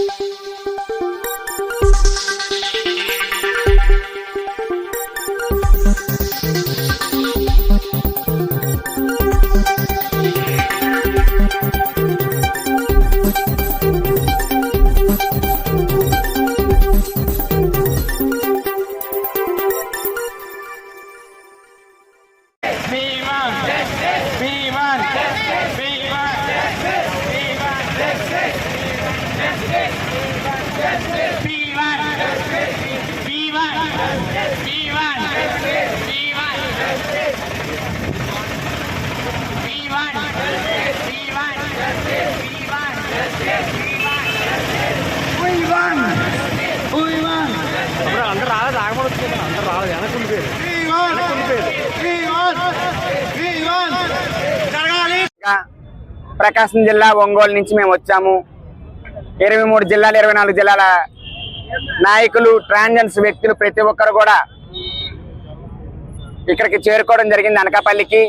Música అందరు రాలేదు అందరు రాలేదు వెనక్కి ఉండిపోయారు ప్రకాశం జిల్లా ఒంగోలు నుంచి మేము వచ్చాము. ఇరవై మూడు జిల్లాలు ఇరవై నాలుగు జిల్లాల నాయకులు ట్రాన్జెండ్స్ వ్యక్తులు ప్రతి ఒక్కరు కూడా ఇక్కడికి చేరుకోవడం జరిగింది అనకాపల్లికి.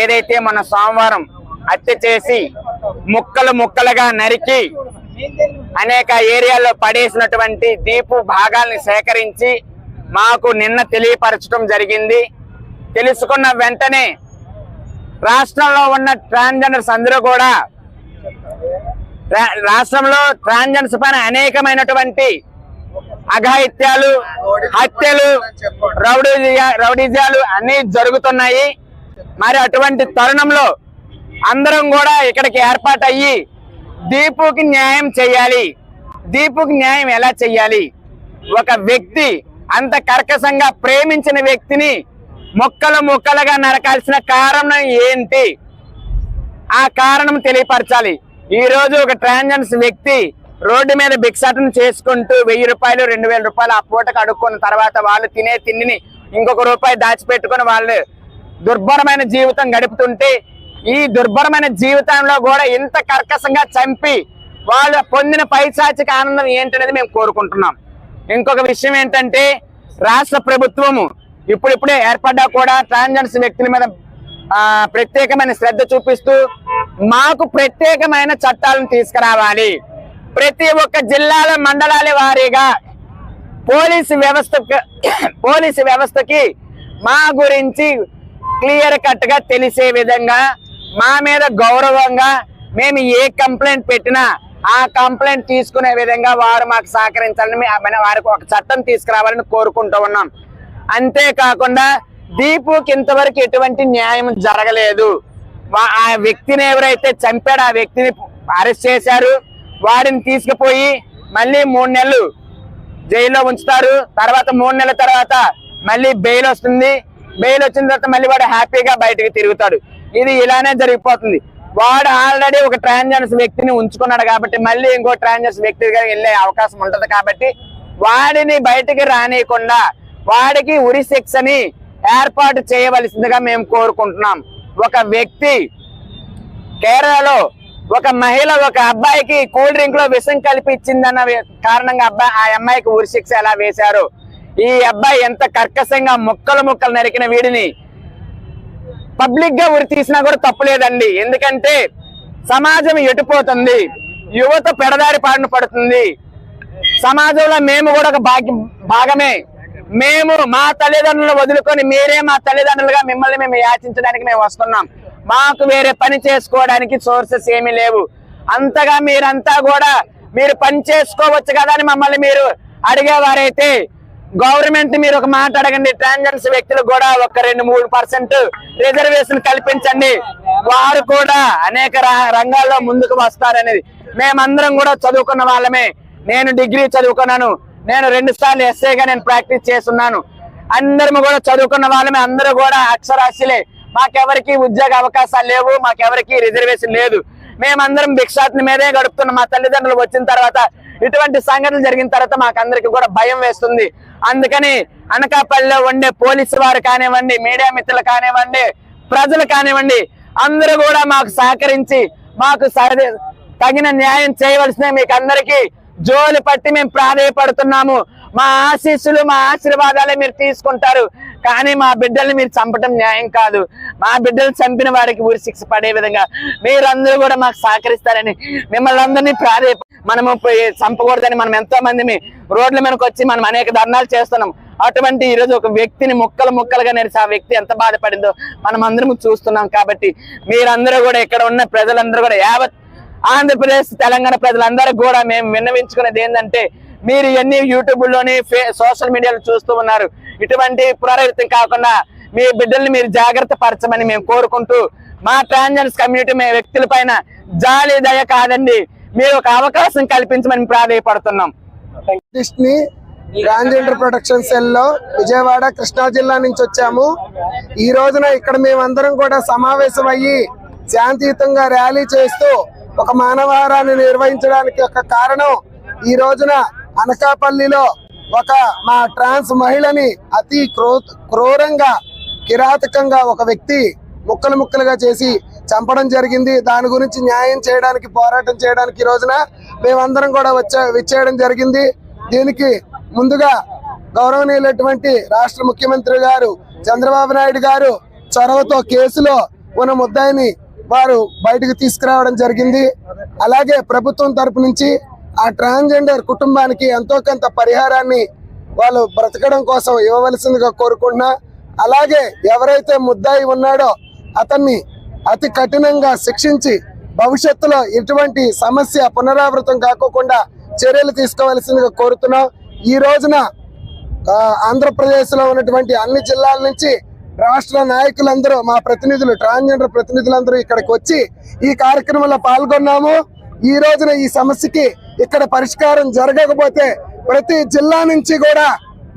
ఏదైతే మన సోమవారం హత్య చేసి ముక్కలు ముక్కలుగా నరికి అనేక ఏరియాల్లో పడేసినటువంటి దీపు భాగాల్ని సేకరించి మాకు నిన్న తెలియపరచడం జరిగింది. తెలుసుకున్న వెంటనే రాష్ట్రంలో ఉన్న ట్రాన్స్జెండర్స్ అందరూ కూడా రాష్ట్రంలో ట్రాన్స్జెండర్స్ పైన అనేకమైనటువంటి అఘాయిత్యాలు హత్యలు రౌడీ రౌడీజాలు అన్ని జరుగుతున్నాయి. మరి అటువంటి తరుణంలో అందరం కూడా ఇక్కడికి ఏర్పాటు అయ్యి దీపుకి న్యాయం చేయాలి. దీపుకి న్యాయం ఎలా చెయ్యాలి ఒక వ్యక్తి అంత కర్కశంగా ప్రేమించిన వ్యక్తిని మొక్కలు మొక్కలుగా నరకాల్సిన కారణం ఏంటి? ఆ కారణం తెలియపరచాలి. ఈ రోజు ఒక ట్రాన్జెండర్స్ వ్యక్తి రోడ్డు మీద భిక్షాటన చేసుకుంటూ వెయ్యి రూపాయలు రెండు వేల రూపాయలు ఆ పూటకు అడుక్కున్న తర్వాత వాళ్ళు తినే తిండిని ఇంకొక రూపాయి దాచిపెట్టుకుని వాళ్ళు దుర్భరమైన జీవితం గడుపుతుంటే ఈ దుర్భరమైన జీవితంలో కూడా ఇంత కర్కశంగా చంపి వాళ్ళు పొందిన పైశాచిక ఆనందం ఏంటనేది మేము కోరుకుంటున్నాం. ఇంకొక విషయం ఏంటంటే రాష్ట్ర ప్రభుత్వము ఇప్పుడిప్పుడే ఏర్పడ్డా కూడా ట్రాన్జెండర్స్ వ్యక్తుల మీద ప్రత్యేకమైన శ్రద్ధ చూపిస్తూ మాకు ప్రత్యేకమైన చట్టాలను తీసుకురావాలి. ప్రతి ఒక్క జిల్లాల మండలాల వారీగా పోలీసు వ్యవస్థ పోలీసు వ్యవస్థకి మా గురించి క్లియర్ కట్గా తెలిసే విధంగా మా మీద గౌరవంగా మేము ఏ కంప్లైంట్ పెట్టినా ఆ కంప్లైంట్ తీసుకునే విధంగా వారు మాకు సహకరించాలని మన వారికి ఒక చట్టం తీసుకురావాలని కోరుకుంటూ ఉన్నాం. అంతేకాకుండా దీపుకి ఇంతవరకు ఎటువంటి న్యాయం జరగలేదు. ఆ వ్యక్తిని ఎవరైతే చంపాడో ఆ వ్యక్తిని అరెస్ట్ చేశారు. వాడిని తీసుకుపోయి మళ్ళీ మూడు నెలలు జైల్లో ఉంచుతారు. తర్వాత మూడు నెలల తర్వాత మళ్ళీ బెయిల్ వస్తుంది. బెయిల్ వచ్చిన తర్వాత మళ్ళీ వాడు హ్యాపీగా బయటకు తిరుగుతాడు. ఇది ఇలానే జరిగిపోతుంది. వాడు ఆల్రెడీ ఒక ట్రాన్స్జెండర్స్ వ్యక్తిని ఉంచుకున్నాడు కాబట్టి మళ్ళీ ఇంకో ట్రాన్స్జెండర్స్ వ్యక్తిగా వెళ్ళే అవకాశం ఉంటుంది కాబట్టి వాడిని బయటికి రానియకుండా వాడికి ఉరి శిక్షని ఏర్పాటు చేయవలసిందిగా మేము కోరుకుంటున్నాం. ఒక వ్యక్తి కేరళలో ఒక మహిళ ఒక అబ్బాయికి కూల్ డ్రింక్లో విషం కలిపి ఇచ్చిందన్న కారణంగా అబ్బాయి ఆ అమ్మాయికి ఉరిశిక్ష ఎలా వేశారు? ఈ అబ్బాయి ఎంత కర్కశంగా ముక్కలు ముక్కలు నరికిన వీడిని పబ్లిక్గా ఉరి తీసినా కూడా తప్పులేదండి ఎందుకంటే సమాజం ఎటుపోతుంది? యువత పెడదారి పాడిన పడుతుంది. సమాజంలో మేము కూడా ఒక భాగ్యం భాగమే. మేము మా తల్లిదండ్రులను వదులుకొని మీరే మా తల్లిదండ్రులుగా మిమ్మల్ని మేము యాచించడానికి మేము వస్తున్నాం. మాకు వేరే పని చేసుకోవడానికి సోర్సెస్ ఏమీ లేవు. అంతగా మీరంతా కూడా మీరు పని చేసుకోవచ్చు కదా అని మమ్మల్ని మీరు అడిగేవారైతే గవర్నమెంట్ మీరు ఒక మాట అడగండి. ట్రాన్జెండర్స్ వ్యక్తులకు కూడా ఒక రెండు మూడు పర్సెంట్ రిజర్వేషన్ కల్పించండి. వారు కూడా అనేక రంగాల్లో ముందుకు వస్తారనేది. మేమందరం కూడా చదువుకున్న వాళ్ళమే. నేను డిగ్రీ చదువుకున్నాను. నేను రెండు సార్లు ఎస్ఏగా నేను ప్రాక్టీస్ చేస్తున్నాను. అందరం కూడా చదువుకున్న వాళ్ళమే అందరూ కూడా అక్షరాస్యులే. మాకెవరికి ఉద్యోగ అవకాశాలు లేవు మాకెవరికి రిజర్వేషన్ లేదు. మేమందరం భిక్షాటన మీదే గడుపుతున్నాం. మా తల్లిదండ్రులు వచ్చిన తర్వాత ఇటువంటి సంఘటనలు జరిగిన తర్వాత మాకందరికి కూడా భయం వేస్తుంది. అందుకని అనకాపల్లిలో ఉండే పోలీసు వారు కానివ్వండి మీడియా మిత్రులు కానివ్వండి ప్రజలు కానివ్వండి అందరూ కూడా మాకు సహకరించి మాకు సరి తగిన న్యాయం చేయవలసిన మీకు అందరికీ జోలు పట్టి మేము ప్రాధాయపడుతున్నాము. మా ఆశీస్సులు మా ఆశీర్వాదాలే మీరు తీసుకుంటారు. కానీ మా బిడ్డల్ని మీరు చంపటం న్యాయం కాదు. మా బిడ్డలు చంపిన వారికి ఊరి శిక్ష పడే విధంగా మీరందరూ కూడా మాకు సహకరిస్తారని మిమ్మల్ని అందరినీ ప్రాధాయ మనము చంపకూడదని మనం ఎంతో మంది రోడ్ల మీదకి వచ్చి మనం అనేక ధర్నాలు చేస్తున్నాం. అటువంటి ఈ రోజు ఒక వ్యక్తిని ముక్కలు ముక్కలుగా నేర్చి ఆ వ్యక్తి ఎంత బాధపడిందో మనం అందరం చూస్తున్నాం కాబట్టి మీరందరూ కూడా ఇక్కడ ఉన్న ప్రజలందరూ కూడా యావత్ ఆంధ్రప్రదేశ్ తెలంగాణ ప్రజలందరూ కూడా మేము విన్నవించుకునేది ఏంటంటే మీరు ఎన్ని యూట్యూబ్లోని సోషల్ మీడియాలో చూస్తూ ఉన్నారు ఇటువంటి పునరావృతం కాకుండా మీ బిడ్డల్ని మీరు జాగ్రత్త పరచమని మేము కోరుకుంటూ మా ట్రాన్జెండర్స్ కమ్యూనిటీ మే వ్యక్తుల పైన జాలి దయ కాదండి మీరు ఒక అవకాశం కల్పించమని ప్రాధాయపడుతున్నాం. ఆర్టిస్ట్ని ట్రాన్స్జెండర్ ప్రొటెక్షన్ సెల్లో విజయవాడ కృష్ణా జిల్లా నుంచి వచ్చాము. ఈ రోజున ఇక్కడ మేమందరం కూడా సమావేశం అయ్యి శాంతియుతంగా ర్యాలీ చేస్తూ ఒక మానవహారాన్ని నిర్వహించడానికి ఒక కారణం ఈ రోజున అనకాపల్లిలో ఒక మా ట్రాన్స్ మహిళని అతి క్రో క్రూరంగా కిరాతకంగా ఒక వ్యక్తి ముక్కలు ముక్కలుగా చేసి చంపడం జరిగింది. దాని గురించి న్యాయం చేయడానికి పోరాటం చేయడానికి ఈ రోజున మేమందరం కూడా వచ్చే విచ్చేయడం జరిగింది. దీనికి ముందుగా గౌరవనీయులైనటువంటి రాష్ట్ర ముఖ్యమంత్రి గారు చంద్రబాబు నాయుడు గారు చొరవతో కేసులో ఉన్న ముద్దాయిని వారు బయటకు తీసుకురావడం జరిగింది. అలాగే ప్రభుత్వం తరపు నుంచి ఆ ట్రాన్స్జెండర్ కుటుంబానికి ఎంతో కొంత పరిహారాన్ని వాళ్ళు బ్రతకడం కోసం ఇవ్వవలసిందిగా కోరుకుంటున్నా. అలాగే ఎవరైతే ముద్దాయి ఉన్నాడో అతన్ని అతి కఠినంగా శిక్షించి భవిష్యత్తులో ఎటువంటి సమస్య పునరావృతం కాకోకుండా చర్యలు తీసుకోవాల్సిందిగా కోరుతున్నాం. ఈ రోజున ఆంధ్రప్రదేశ్లో ఉన్నటువంటి అన్ని జిల్లాల నుంచి రాష్ట్ర నాయకులందరూ మా ప్రతినిధులు ట్రాన్స్జెండర్ ప్రతినిధులందరూ ఇక్కడికి వచ్చి ఈ కార్యక్రమంలో పాల్గొన్నాము. ఈ రోజున ఈ సమస్యకి ఇక్కడ పరిష్కారం జరగకపోతే ప్రతి జిల్లా నుంచి కూడా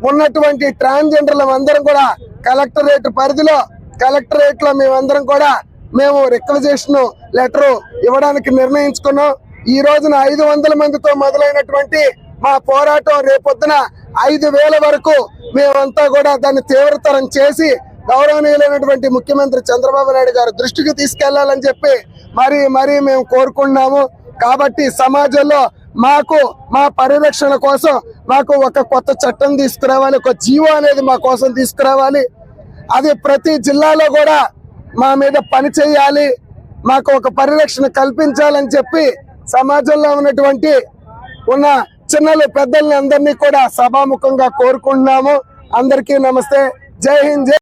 ఉన్నటువంటి ట్రాన్స్జెండర్ల అందరం కూడా కలెక్టరేట్ పరిధిలో కలెక్టరేట్లో మేమందరం కూడా మేము రిక్వజేషన్ లెటర్ ఇవ్వడానికి నిర్ణయించుకున్నాం. ఈ రోజున ఐదు వందల మందితో మొదలైనటువంటి మా పోరాటం రేపొద్దున ఐదు వేల వరకు మేమంతా కూడా దాన్ని తీవ్రతరం చేసి గౌరవనీయులైనటువంటి ముఖ్యమంత్రి చంద్రబాబు నాయుడు గారు దృష్టికి తీసుకెళ్ళాలని చెప్పి మరి మరి మేము కోరుకుంటున్నాము. కాబట్టి సమాజంలో మాకు మా పరిరక్షణ కోసం మాకు ఒక కొత్త చట్టం తీసుకురావాలి ఒక జీవో అనేది మా కోసం తీసుకురావాలి. అది ప్రతి జిల్లాలో కూడా మా మీద పని చేయాలి మాకు ఒక పరిరక్షణ కల్పించాలని చెప్పి సమాజంలో ఉన్నటువంటి ఉన్న చిన్నలు పెద్దల్ని అందరినీ కూడా సభాముఖంగా కోరుకుంటున్నాము. అందరికీ నమస్తే. జై హింద్ జై